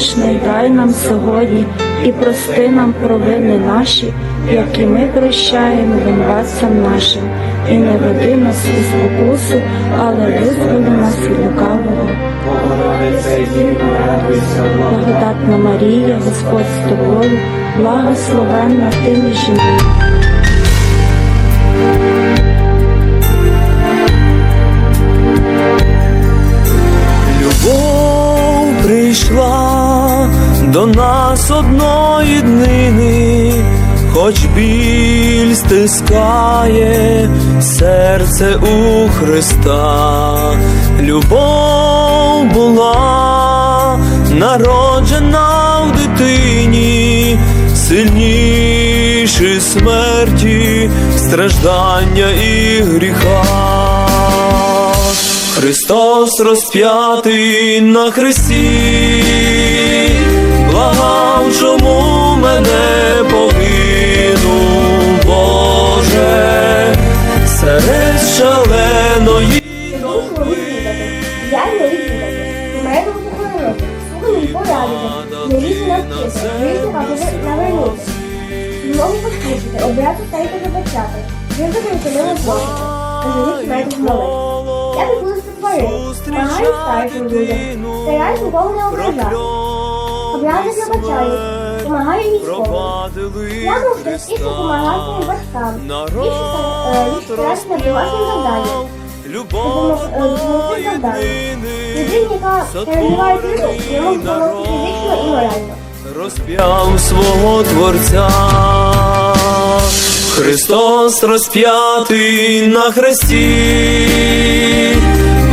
безгрішний дай нам сьогодні і прости нам провини наші, як і ми прощаємо винуватцям нашим, і не веди нас у спокусу, але визволи нас від лукавого. Благодатна Марія, Господь з тобою, благословенна ти між жінками. До нас одної днини, хоч біль стискає серце у Христа. Любов була народжена в дитині, сильніші смерті, страждання і гріха. Христос розп'ятий на хресті, благав, чому мене погину, Боже, серед шаленої я не відвідати. Мене захоронити, слуги мій порадити, не лізу нікого не ображати. Образи пробачаю, помагаю військовим. Я можу частіше допомагати батькам, більше стараюсь на домашнім завданням. Любов допомогти завданню. Людині, яка переживає крику, не може допомогти фізично і морально. розп'яв свого Творця. Христос розп'ятий на хресті,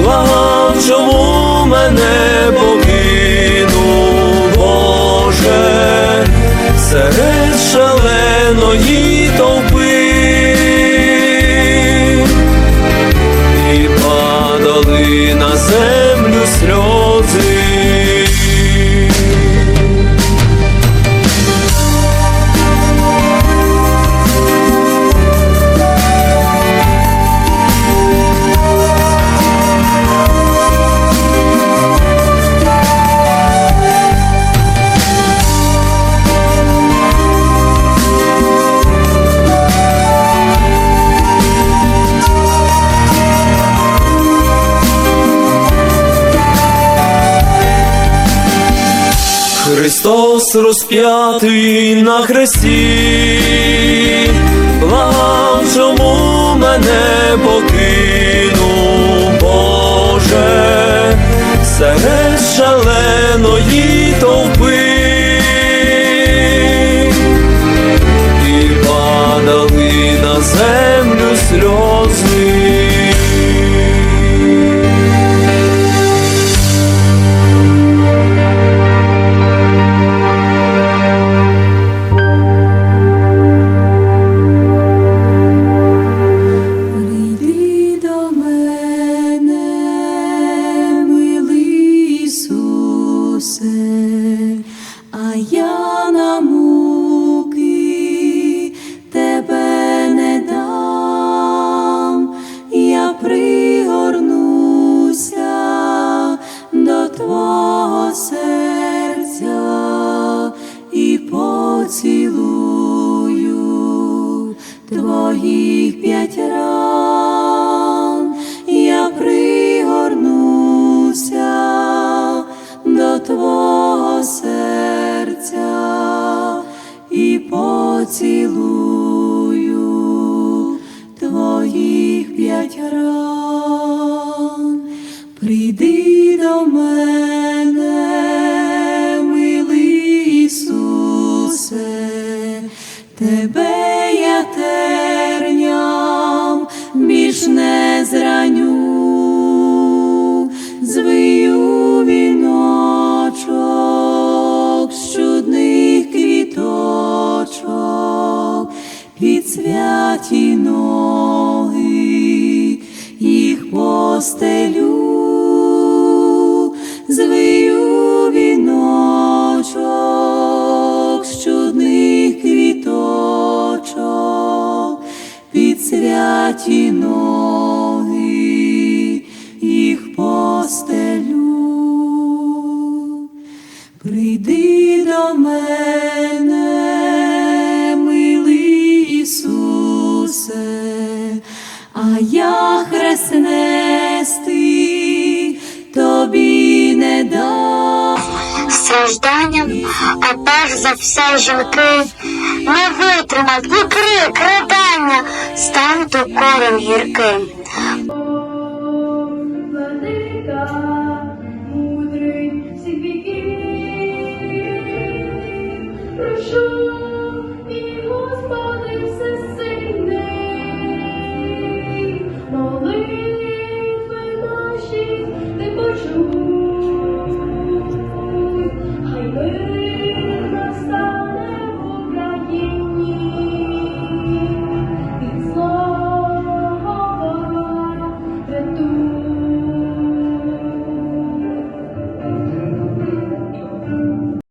благав, чому мене покинув, на землю Христос розп'ятий на хресті, благав, чому мене покинув, Боже, я на муки тебе не дам, я пригорнуся до Твого серця і поцілую твоїх п'ять ран, тебе я терням більш не зраню, звию віночок з чудних квіточок, під святі ноги їх постелю, святі ноги їх постелю. Стражданням, а перш за все жінки не витримав і крик, ридання, стан у корем гірким.